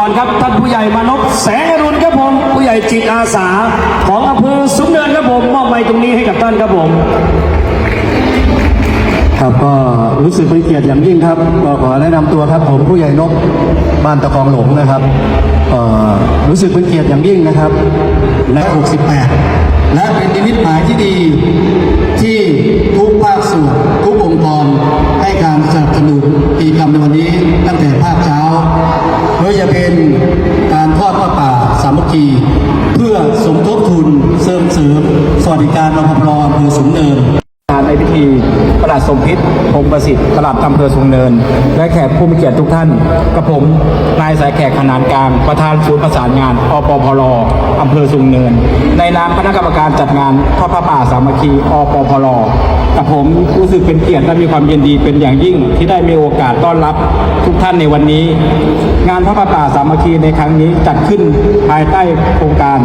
ก่อนครับท่านผู้ใหญ่มานพแสงอรุณครับผมผู้ใหญ่จิตอาสาของอำเภอสุนเนินครับผมมอบไม้ตรงนี้ให้กับท่านครับผม ครับก็รู้สึกเป็นเกียรติอย่างยิ่งครับก็ขอแนะนำตัวครับผมผู้ใหญ่นกบ้านตะกองหลงนะครับรู้สึกเป็นเกียรติอย่างยิ่งนะครับและ 68 และเป็นนิมิตหมายที่ดีที่ทุกภาคส่วนทุกองค์กรให้การสนับสนุนกิจกรรมในวันนี้ตั้งแต่ภาคเช้าไม่ว่าจะเป็นการทอดผ้าป่าสามัคคีเพื่อสมทบทุนเสริมเสริมสวัสดิการรพรอำเภอสูงเนิน ในพิธีประหลัดสมพิษพงประสิทธิ์ประหลัดอำเภอสูงเนิน และแขกผู้มีเกียรติทุกท่านกับผม นายสายแขกขนานกลาง ประธานศูนย์ประสานงานอปพลอำเภอสูงเนิน ในนามคณะกรรมการจัดงานพระป่าสามัคคีอปพล กับผมรู้สึกเป็นเกียรติและมีความยินดีเป็นอย่างยิ่งที่ได้มีโอกาสต้อนรับทุกท่านในวันนี้ งานพระป่าสามัคคีในครั้งนี้จัดขึ้นภายใต้โครงการ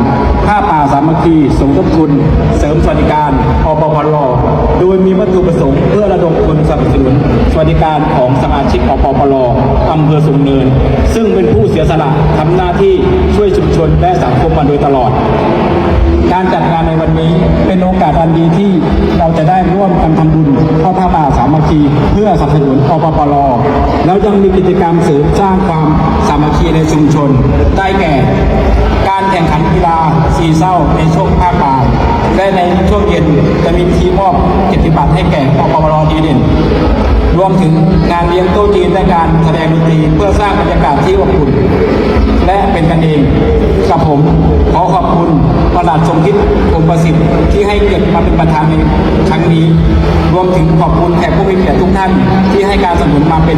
ผ้าป่าสามัคคีสมทบทุนเสริมสวัสดิการอปพลโดยมีวัตถุประสงค์เพื่อระดมทุนสนับสนุนสวัสดิการของสมาชิกอปพลอำเภอสูงเนิน ซึ่งเป็นผู้เสียสละทำหน้าที่ช่วยชุมชนและสังคมมาโดยตลอด การจัดงานในวันนี้เป็นโอกาสอันดีที่เราจะได้ร่วมกันทำบุญทอดผ้าป่าสามัคคีเพื่อสนับสนุนอปปลแล้วยังมีกิจกรรมเสริมสร้างความสามัคคีในชุมชน ได้แก่ การแข่งขันกีฬาสีเศร้าในช่วงภาคบ่าย และในช่วงเย็นจะมีทีมอบเกียรติบัตรให้แก่อปปลดีเด่น รวมถึงงานเลี้ยงโต๊ะจีนและการแสดงดนตรีเพื่อสร้างบรรยากาศที่อบอุ่น และเป็นกันเองกับผมขอขอบคุณประหลัดสมคิดองประสิทธิ์ที่ให้เกียรติมาเป็นประธานในครั้งนี้ รวมถึงขอบคุณแขกผู้มีเกียรติทุกท่านที่ให้การสนับสนุนมาเป็น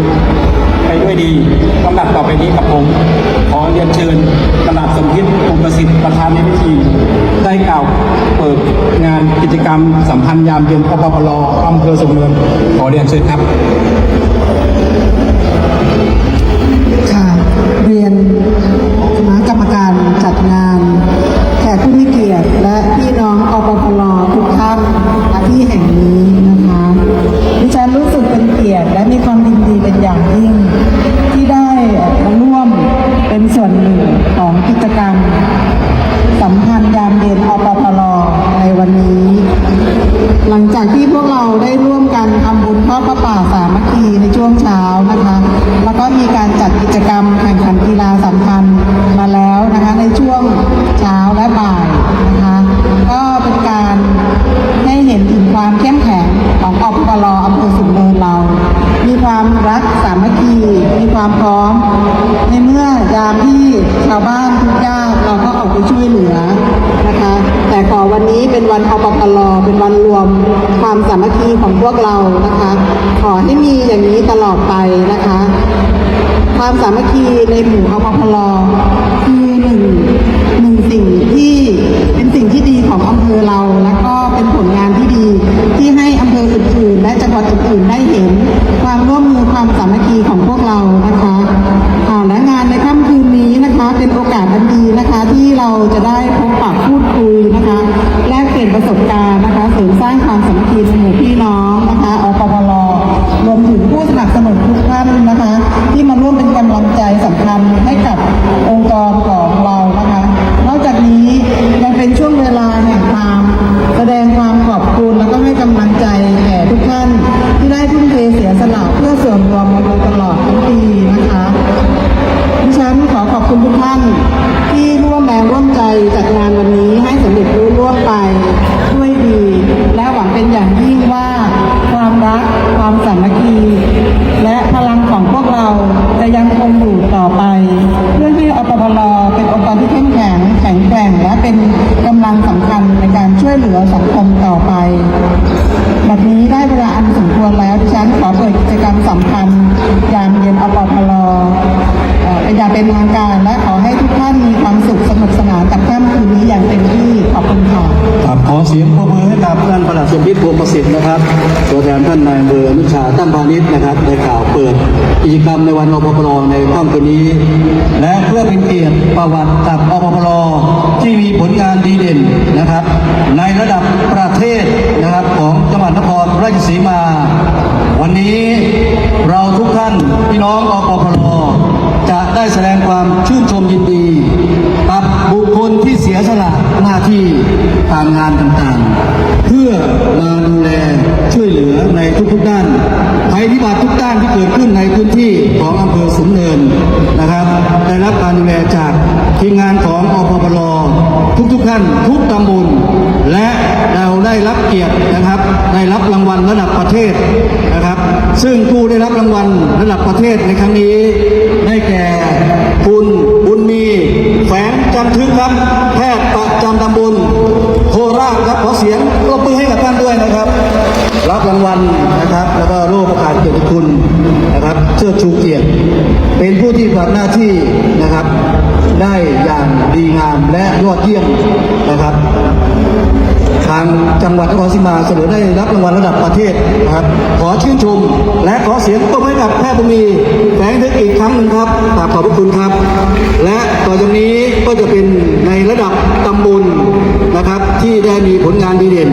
ไปด้วยดีลำดับต่อไปนี้กับผม ขอเรียนเชิญประหลัดสมคิดองประสิทธิ์ประธานในพิธี ได้กล่าวเปิดงานกิจกรรมสัมพันธ์ยามเย็นปปปลอำเภอสมเนินขอเรียนเชิญครับ ที่พวกเราได้ร่วมกันทำบุญทอดพระป่าสามัคคีในช่วงเช้านะคะ แล้วก็มีการจัดกิจกรรมแข่งขันกีฬาสัมพันธ์มาแล้วนะคะในช่วงเช้าและบ่ายนะคะ ก็เป็นการให้เห็นถึงความเข้มแข็งของอปปลอำเภอสุนเนินเรา มีความรักสามัคคี มีความพร้อม ในเมื่อยามที่ชาวบ้านทุกข์ยากเราก็ออกไปช่วยเหลือนะคะ แต่ขอวันนี้เป็นวันอปปลเป็นวันรวมความสามัคคีของพ วกเรานะคะ ขอให้มีอย่างนี้ตลอดไปนะคะ ความสามัคคีในหมู่อมพลอ ได้ทุ่มเทเสียสละเพื่อส่วนรวมมาโดยตลอดทั้งปีนะคะดิฉันขอขอบคุณทุกท่าน ที่ร่วมแรงร่วมใจจัดงานวันนี้ให้สำเร็จรุ่ร่วงไปด้วยดี และหวังเป็นอย่างยิ่งว่าความรักความสามัคคี และพลังของพวกเราจะยังคงอยู่ต่อไปเพื่อให้อปพลเป็นองค์กรที่เข้มแข็งแข็งแกร่งและเป็นกำลังสำคัญในการช่วยเหลือสังคมต่อไป แบบนี้ได้เวลาอันสมควรแล้วดิฉันขอเปิดกิจกรรมสำคัญยามเย็นอปพลอ่อเป็นอย่างเป็นทางการและขอให้ทุกท่านมีความสุขสนุกสนานกับค่ำคืนนี้อย่างเต็มที่ขอบคุณค่ะครับขอเสียงปรบมือให้กับท่านประหลัดสมพิษพวงประสิทธิ์นะครับตัวแทนท่านนายอำเภอนุชาตั้งพาณิชย์นะครับได้กล่าวเปิดกิจกรรมในวันอปพลในค่ำคืนนี้ และเพื่อเป็นเกียรติประวัติกับอปพลที่มีผลงานดีเด่นนะครับ ในระดับประเทศนะครับของจังหวัดนครราชสีมา วันนี้ เราทุกท่านพี่น้องอปพลจะได้แสดงความชื่นชมยินดีกับบุคคลที่เสียสละหน้าที่ตามงานต่างๆ เพื่อมาดูแลช่วยเหลือในทุกๆด้านภัยพิบัติทุกด้านที่เกิดขึ้นในพื้นที่ของอำเภอสูงเนินนะครับ ได้รับการดูแลจากทีมงานของอพปรทุกๆท่านทุกตำบลและเราได้รับเกียรตินะครับ ได้รับรางวัลระดับประเทศ ซึ่งผู้ได้รับรางวัลระดับประเทศในครั้งนี้ ได้แก่คุณบุญมีแฝงจันทึกครับ แพทย์ประจำตำบลโคราชครับขอเสียงปรบมือให้กับท่านด้วยนะครับ รับรางวัลนะครับ แล้วก็โล่ประกาศเกียรติคุณนะครับเชิดชูเกียรติเป็นผู้ที่ปฏิบัติหน้าที่นะครับ ได้อย่างดีงามและยอดเยี่ยมนะครับ ทางจังหวัดนครศรีมาเสนอได้รับรางวัลระดับประเทศนะครับ ขอชื่นชม และขอเสียงปรบมือให้กับแพทย์บุญมีแฝงทึกอีกครั้งหนึ่งครับขอบพระคุณครับ และต่อจากนี้ก็จะเป็นในระดับตำบลนะครับ ที่ได้มีผลงานดีเด่น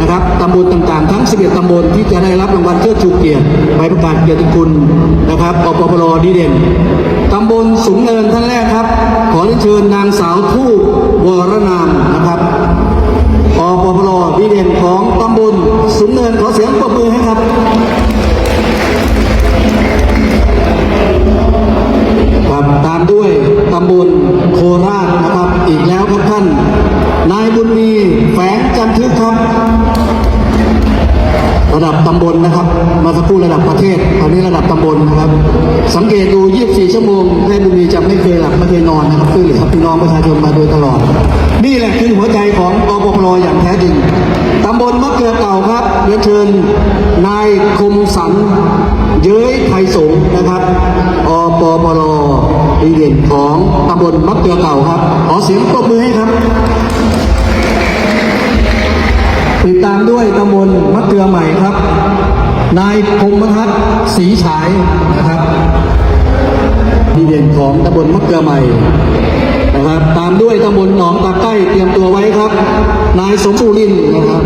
นะครับตำบลต่างๆ ทั้ง 11 ตำบลที่จะได้รับรางวัลเชิดชูเกียรติใบประกาศเกียรติคุณนะครับอปปรดีเด่นตำบลสูงเนินท่านแรกครับ ขอเชิญนางสาวทูบวรนามนะครับ อปปลมีเด่นของตำบลสูงเนินขอเสียงปรบมือให้ครับ ติดตามด้วยตำบลมะเกลือใหม่ครับ นายพงษ์ทัศน์ศรีฉายนะครับดีเด่นของตำบลมะเกลือใหม่นะครับตามด้วยตำบลหนองตาใกล้เตรียมตัวไว้ครับ นายสมบูรินนะครับ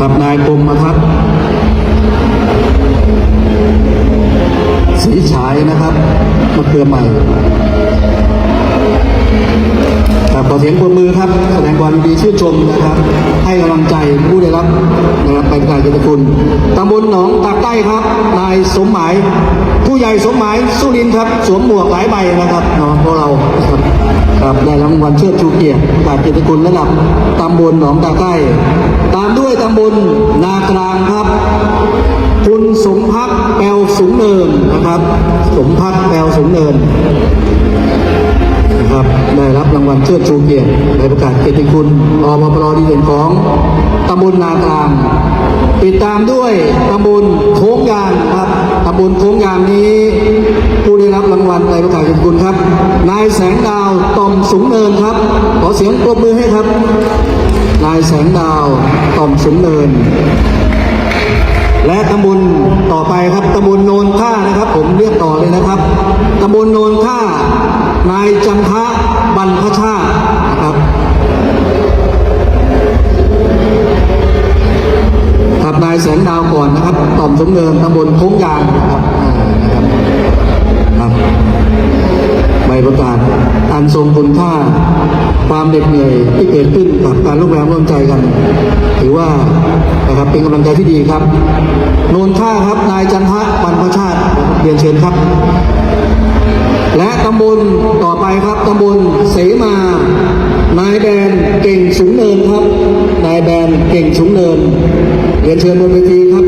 กับนายพงษ์ทัศน์ศรีฉายนะครับมะเกลือใหม่ ครับขอเสียงปรบมือครับแสดงความดีชื่นชมนะครับ ให้กำลังใจผู้ได้รับนะครับเป็นการเกียรติคุณตำบลหนองตาใต้ครับนายสมหมาย ผู้ใหญ่สมหมายสุรินทร์ครับ สวมหมวกหลายใบนะครับเนาะพวกเราครับครับได้รางวัลเชิดชูเกียรติประกาศเกียรติคุณระดับตำบลหนองตาใต้ตามด้วยตำบลนากลางครับคุณสมพักดิ์แปลสูงเนินนะครับ สมพักดิ์แปลสูงเนิน นะครับได้รับรางวัลเชิดชูเกียรติในประกาศเกียรติคุณอมปรดีเด่นของตำบลนากลางติดตามด้วยตำบลโค้งยางครับตำบลโค้งยางนี้ ผู้ได้รับรางวัลในประกาศเกียรติคุณครับ นายแสงดาวต่อมสูงเนินครับ ขอเสียงปรบมือให้ครับ นายแสงดาวต่อมสูงเนินและตำบลต่อไปครับตำบลโนนท่านะครับ ผมเรียกต่อเลยนะครับตำบลโนน นายจันทะบรรพชาตินะครับครับนายแสงดาวก่อนนะครับ ต่อมสมเนินตำบลโค้งยางนะครับครับใบประกาศอันทรงคุณค่าความเหน็ดเหนื่อยที่เกิดขึ้นกับการร่วมแรงร่วมใจกัน ถือว่านะครับเป็นกำลังใจที่ดีครับ โนนท่าครับนายจันทะบรรพชาติเรียนเชิญครับ และตำบลต่อไปครั บตำบลเสมานายแบนเก่งสูงเนินครับ นายแบนเก่งสูงเนินเรียนเชิญบนเวทีครับ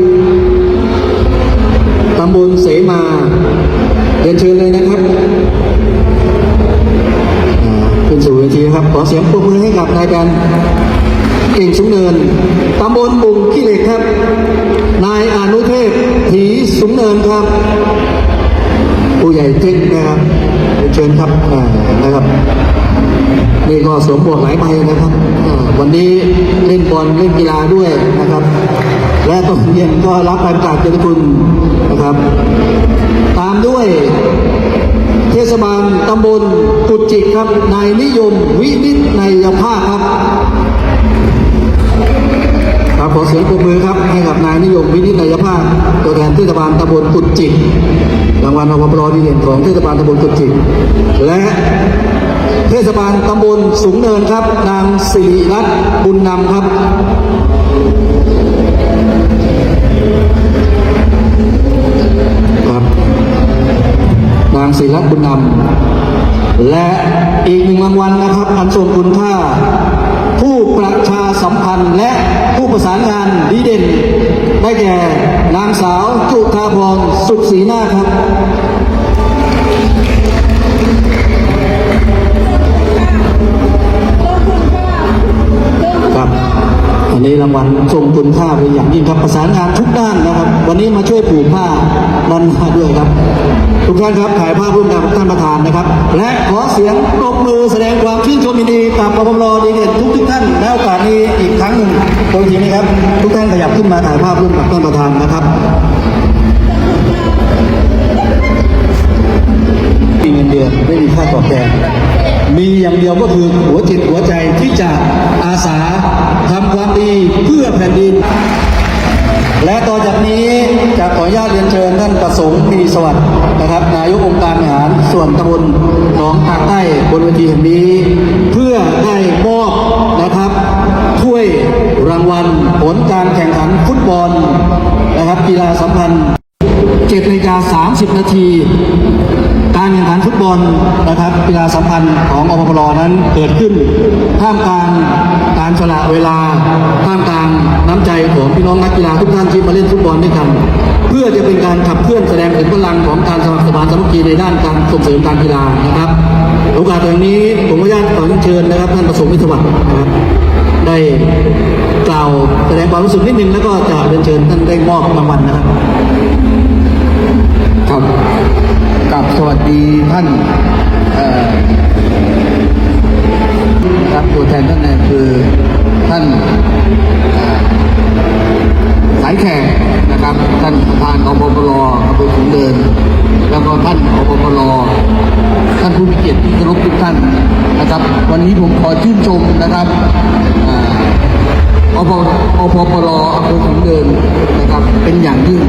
นะครับ และตอนเย็นก็รับการปราศเกียรติคุณนะครับ ตามด้วยเทศบาลตำบลกุจิกครับนายนิยมวินิจในยภาคครับครับขอเสียงปรบมือครับให้กับนายนิยมวินิจนายภาพตัวแทนเทศบาลตำบลกุดจิกรางวัลอปรดีเด่นของเทศบาลตำบลกุดจิกและเทศบาลตำบลสูงเนินครับ นางสิริรัตน์บุญนำครับ ศิรัตน์บุญนำและอีกหนึ่งรางวัลนะครับอันทรงคุณค่า ผู้ประชาสัมพันธ์และผู้ประสานงานดีเด่น ได้แก่นางสาวจุธาพรสุขศรีนาครับ อันนี้รางวัลทรงคุณค่าเป็นอย่างยิ่งครับประสานงานทุกด้านนะครับ วันนี้มาช่วยผูกผ้าดันมาด้วยครับ ทุกท่านครับถ่ายภาพร่วมกับท่านประธานนะครับ และขอเสียงปรบมือแสดงความชื่นชมยินดีกับปปรดีเด่นทุกทุกท่านและโอกาสนี้อีกครั้งหนึ่งโดยทีนี้ครับ ทุกท่านขยับขึ้นมาถ่ายภาพร่วมกับท่านประธานนะครับมีเงินเดือนไม่มีค่าตอบแทน มีอย่างเดียวก็คือหัวจิตหัวใจที่จะอาสาทำความดีเพื่อแผ่นดิน และต่อจากนี้จะขออนุญาตเรียนเชิญท่านประสงค์มีสวัสดิ์นะครับ นายกองค์การบริหารส่วนตำบลหนองตากใต้บนเวทีแห่งนี้ เพื่อได้มอบนะครับถ้วยรางวัลผลการแข่งขันฟุตบอลนะครับกีฬาสัมพันธ์7นาฬิกา30 นาทีการแข่งขัน ฟุตบอลนะครับกีฬาสัมพันธ์ของอปพลนั้นเกิดขึ้นท่ามกลางการสละเวลาท่ามกลางน้ำใจของพี่น้องนักกีฬาทุกท่านที่มาเล่นฟุตบอลด้วยกันเพื่อจะเป็นการขับเคลื่อนแสดงถึงพลังของการสมัครสมานสามัคคีในด้านการส่งเสริมการกีฬานะครับโอกาสตรงนี้ผมขออนุญาตขอเชิญนะครับท่านประสงค์มิตรสวัสดิ์นะครับได้กล่าวแสดงความรู้สึกนิดนึงแล้วก็จะเรียนเชิญท่านได้มอบรางวัลนะครับครับ กับสวัสดีท่านครับตัวแทนท่านนายคือท่านสายแขกนะครับ ท่านประธานอปปรอำเภอสูงเดิน แล้วก็ท่านอปปรท่านผู้มีเกียรติที่เคารพทุกท่านนะครับ วันนี้ผมขอชื่นชมนะครับอ่ออปออำเภอสูงเดินนะครับเป็นอย่างยิ่ง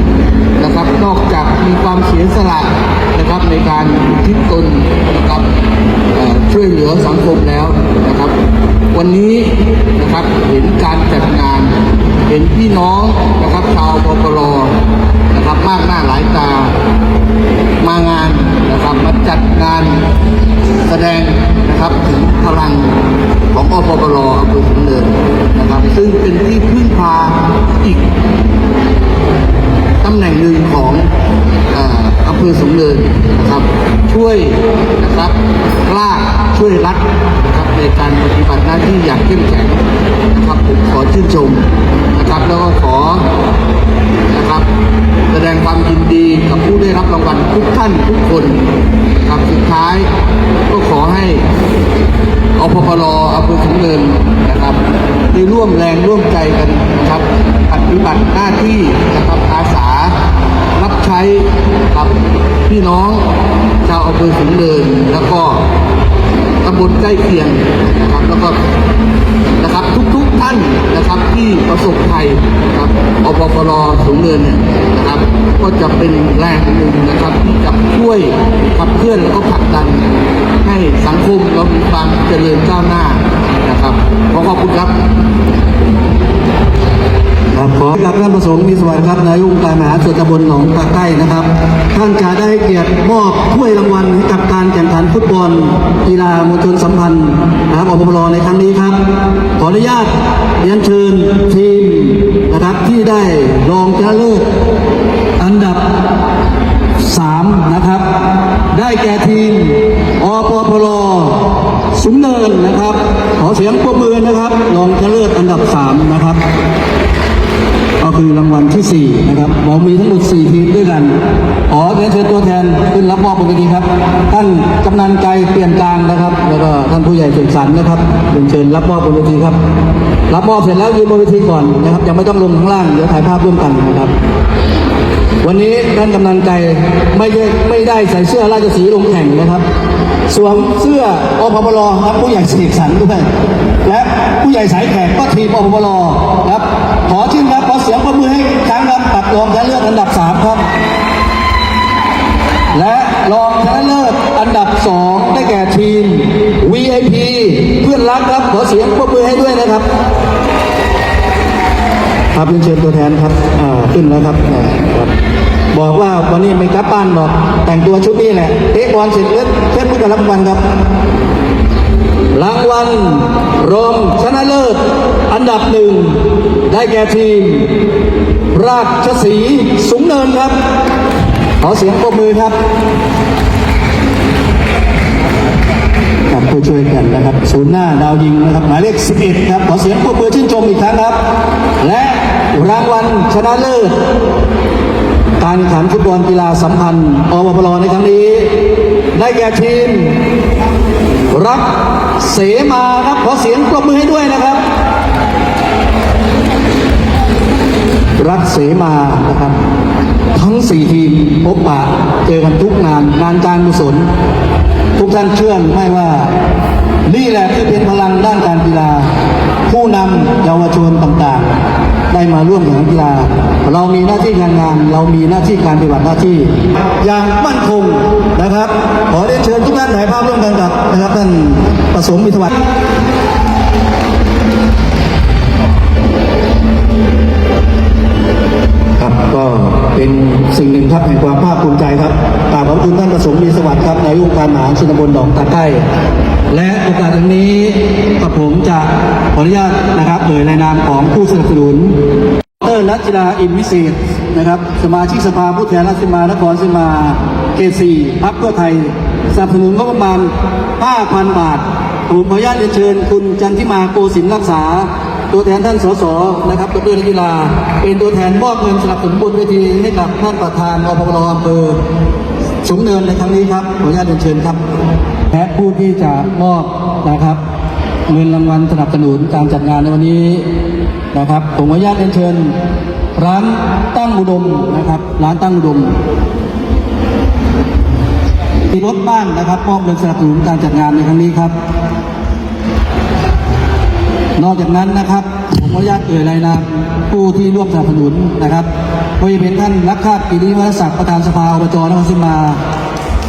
นะครับ นอกจากมีความเสียสละนะครับในการทิศตนนะครับช่วยเหลือสังคมแล้วนะครับ วันนี้นะครับเห็นการจัดงาน เห็นพี่น้องนะครับชาวปปรนะครับมากหน้าหลายตามางานนะครับมาจัดงานแสดงนะครับถึงพลังของอปปรอำเภอสูงเนินนะครับ ซึ่งเป็นที่ ออำเภอสูงเนินนะครับ ช่วยนะครับกล้าช่วยรัฐนะครับในการปฏิบัติหน้าที่อย่างเข้มแข็งนะครับผมขอชื่นชมนะครับ แล้วก็ขอนะครับ แสดงความยินดีกับผู้ได้รับรางวัลทุกท่านทุกคนนะครับสุดท้ายก็ขอให้อพพลอำเภอสูงเนินนะครับได้ร่วมแรงร่วมใจกันนะครับปฏิบัติหน้าที่นะครับ ช้กับพี่น้องชาวอำเภอสูงเนิน แล้วก็ตำบลใกล้เคียงนะครับแล้วก็นะครับทุกๆท่านนะครับที่ประสบภัยนะครับอปปรสูงเนินเนี่ยนะครับก็จะเป็นแรงหนึ่งนะครับที่จะช่วยขับเคลื่อนแล้วก็ผลักดัน ให้สังคมเรามีความเจริญก้าวหน้านะครับขอขอบคุณครับ ครับขอกับท่านประสงค์มีสวัสดิ์ครับนายองค์การมหาส่วนตำบลหนองตาใต้นะครับ ท่านจะได้เกียรติมอบถ้วยรางวัลให้กับการแข่งขันฟุตบอลกีฬามวลชนสัมพันธ์นะครับอปพลในครั้งนี้ครับ ขออนุญาตเรียนเชิญทีมนะครับที่ได้รองชนะเลิศอันดับสามนะครับ ได้แก่ทีมอปพลสุมเนินนะครับ ขอเสียงปรบมือนะครับรองชนะเลิศอันดับสามนะครับ คือรางวัลที่ 4 นะครับเรามีทั้งหมด 4 ทีมด้วยกัน ขอเรียนเชิญตัวแทนขึ้นรับมอบบนเวทีครับ ท่านกำนันใจเปลี่ยนกลางนะครับ แล้วก็ท่านผู้ใหญ่เสกสรรนะครับเรียนเชิญรับมอบบนเวทีครับ รับมอบเสร็จแล้วยืนบนเวทีก่อนนะครับ ยังไม่ต้องลงข้างล่าง เดี๋ยวถ่ายภาพร่วมกันนะครับ วันนี้ท่านกำนันใจไม่ได้ไม่ได้ใส่เสื้อราชสีลงแข่งนะครับ สวมเสื้ออพปรครับผู้ใหญ่เสกสรรด้วยและผู้ใหญ่สายแขกก็ทีมอพปรครับ ขอชื่นครับขอเสียงปรบมือให้ครั้งครับตัดรองชนะเลิศอันดับสามครับ และรองชนะเลิศอันดับสองได้แก่ทีม VIP เพื่อนรักครับขอเสียงปรบมือให้ด้วยนะครับครับเรียนเชิญตัวแทนครับอ่าขึ้นแล้วครับครั บอกว่าวันนี้ไม่กลับบ้านบอกแต่งตัวชุดนี้แหละเตะบอลเสร็จแล้วเช่นผู้กับรับรางวัลครับรางวัลรองชนะเลิศ อันดับหนึ่ง ได้แก่ทีม ราชสีสูงเนินครับ ขอเสียงปรบมือครับครับผู้ช่วยกันนะครับศูนย์หน้าดาวยิงนะครับหมายเลข 11 ครับ ขอเสียงปรบมือชื่นชมอีกครั้งครับ และรางวัลชนะเลิศ การแข่งขันฟุตบอลกีฬาสัมพันธ์อวพลในครั้งนี้ ได้แก่ทีม รักเสมาครับขอเสียงปรบมือให้ด้วยนะครับ รักเสมานะครับ ทั้งสี่ทีมพบปะเจอกันทุกงานงานการกุศลทุกท่านเชื่อหรือไม่ว่า นี่แหละที่เป็นพลังด้านการกีฬา ผู้นำเยาวชนต่างๆ ได้มาร่วมแข่งขันกีฬา เรามีหน้าที่การงาน เรามีหน้าที่การปฏิบัติหน้าที่ อย่างมั่นคงนะครับ ขอเรียนเชิญทุกท่านถ่ายภาพร่วมกันกับนะครับท่านประสมมิตรวัฒน์ครับก็เป็นสิ่งหนึ่งครับแห่งความภาคภูมิใจครับกราบขอบคุณท่านประสงค์มีสวัสดิ์ครับนายกองค์การมหาชนบนหนองตาใกล้ และโอกาสอย่างนี้กับผมจะขออนุญาตนะครับเอ่ยในนามของผู้สนับสนุนดรรัชดาอินวิเศษนะครับสมาชิกสภาผู้แทนราชสีมานครสีมาเขตสี่พักเพื่อไทยสนับสนุนงบประมาณ 5,000 บาทผมขออนุญาตเรียนเชิญคุณจันทิมาโกศินรักษา ตัวแทนท่านสสนะครับดรนักกีฬาเป็นตัวแทนมอบเงินสนับสนุนบนเวทีให้กับท่านประธานอพรอำเภอสูงเนินในครั้งนี้ครับขออนุญาตเรียนเชิญครับ และผู้ที่จะมอบนะครับเงินรางวัลสนับสนุนการจัดงานในวันนี้นะครับ ผมขออนุญาตเรียนเชิญ ร้านตั้งอุดมนะครับ ร้านตั้งอุดมมีรถบ้านนะครับมอบเงินสนับสนุนการจัดงานในครั้งนี้ครับ นอกจากนั้นนะครับ ผมขออนุญาตเอ่ยรายนามผู้ที่ร่วมสนับสนุนนะครับโดยเป็นท่านรักคาดกิริวัฒศักดิ์ประธานสภาอบจนครศรีมา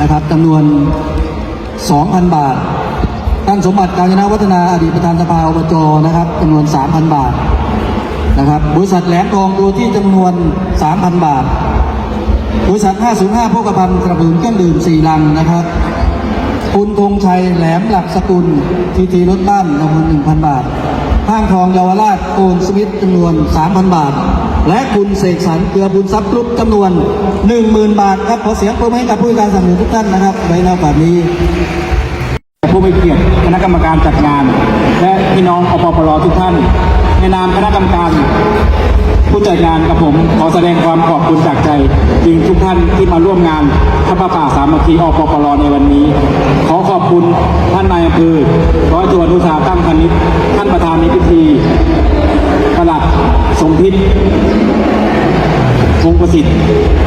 นะครับจำนวน 2,000 บาท ท่านสมบัติการจนาวัฒนาอดีตประธานสภาอบจนะครับจำนวน 3,000 บาทนะครับบริษัทแหลมทองตัวที่จำนวน 3,000 บาท บริษัท 505พกพันธ์สนับสนุนเครื่องดื่ม4ลังนะครับคุณธงชัยแหลมหลักสกุลทีทีรถบ้านจำนวน1,000 บาทห้างทองเยาวราชโอนสวิตจำนวน 3,000 บาท และคุณเสกสรรเกลือบุญทรัพย์กรุ๊ปจำนวน 10,000 บาทครับขอเสียงปรบมือให้กับผู้การสนับสนุนทุกท่านนะครับในโอกาสนี้ผู้มีเกียรติคณะกรรมการจัดงาน และพี่น้องอปปรทุกท่าน ในนามคณะกรรมการผู้จัดงานกับผมขอแสดงความขอบคุณจากใจจริงทุกท่านที่มาร่วมงานพระป่าป่าสามัคคีอปปรในวันนี้ ขอขอบคุณท่านนายอำเภอร้อยตรวนุชาตั้งพนิษฐ์ท่านประธานในพิธี หลัดสมพิษวงประสิทธิ์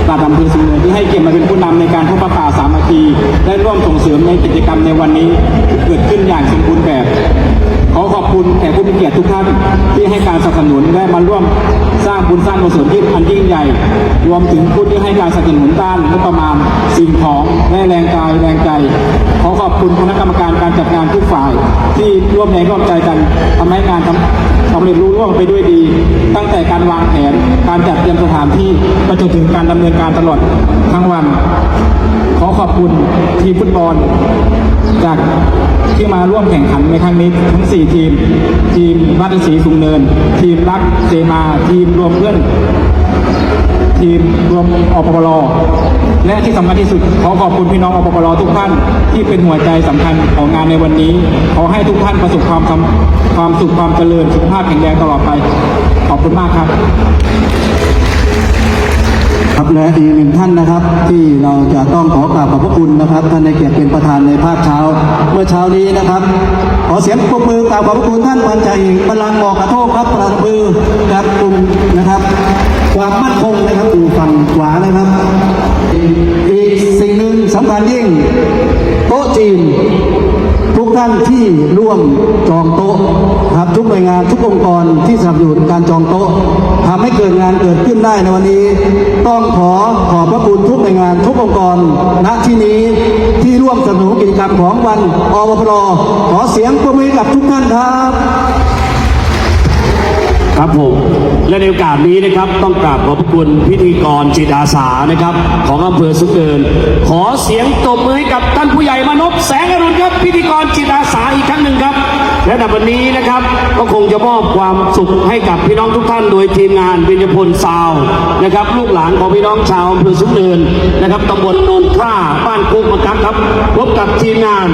ปราดอำเภอสูงเนินที่ให้เกียรติมาเป็นผู้นำในการพบปะป่าสามัคคีได้ร่วมส่งเสริมในกิจกรรมในวันนี้เกิดขึ้นอย่างสมบูรณ์แบบ ขอขอบคุณแขกผู้มีเกียรติทุกท่านที่ให้การสนับสนุนและมาร่วมสร้างบุญสร้างกุศลที่อันยิ่งใหญ่ รวมถึงผู้ที่ให้การสนับสนุนด้านงบประมาณสิ่งของและแรงกายแรงใจ ขอขอบคุณคณะกรรมการการจัดงานทุกฝ่ายที่ร่วมแรงร่วมใจกันทำให้งานทำสำเร็จรุ่ร่วงไปด้วยดี ตั้งแต่การวางแผนการจัดเตรียมสถานที่ไปจนถึงการดำเนินการตลอดทั้งวัน ขอขอบคุณทีมฟุตบอล จากที่มาร่วมแข่งขันในครั้งนี้ทั้ง 4 ทีม ทีมราชสีสูงเนิน ทีมรักเซมาทีมรวมเพื่อน ทีมรวมอปปรและที่สำคัญที่สุดขอขอบคุณพี่น้องอปปรทุกท่านที่เป็นหัวใจสำคัญของงานในวันนี้ ขอให้ทุกท่านประสบความความสุขความเจริญสุขภาพแข็งแรงตลอดไป ขอบคุณมากครับ ครับและอีกหนึ่งท่านนะครับ ที่เราจะต้องขอกราบขอบพระคุณนะครับ ท่านในเกียรติเป็นประธานในภาคเช้า เมื่อเช้านี้นะครับ ขอเสียงปรบมือกราบขอบพระคุณท่านพันจ่าเอกพลังหมอกกระโทกครับประธานอำเภอครับกลุ่มนะครับ ความมั่นคงนะครับอยู่ฝั่งขวานะครับ อีกสิ่งหนึ่งสำคัญยิ่ง โต๊ะจีน ทุกท่านที่ร่วมจองโต๊ะครับทุกหน่วยงานทุกองค์กรที่สนับสนุนการจองโต๊ะทำให้เกิดงานเกิดขึ้นได้ในวันนี้ ต้องขอขอบพระคุณทุกหน่วยงานทุกองค์กรณที่นี้ที่ร่วมสนับสนุนกิจกรรมของวันอวพรขอเสียงปรบมือกับทุกท่านครับ ครับผม และในโอกาสนี้นะครับต้องกราบขอบพระคุณพิธีกรจิตอาสานะครับ ของอำเภอสุขเดิน ขอเสียงตบมือให้กับท่านผู้ใหญ่มนพแสงอรุณครับพิธีกรจิตอาสาอีกครั้งหนึ่งครับ และในวันนี้นะครับก็คงจะมอบความสุขให้กับพี่น้องทุกท่าน โดยทีมงานเบญจพลซาวนะครับลูกหลานของพี่น้องชาวอำเภอสุขเดินนะครับตำบลโนนคร่าบ้านโคกมะกักครับพบกับทีมงาน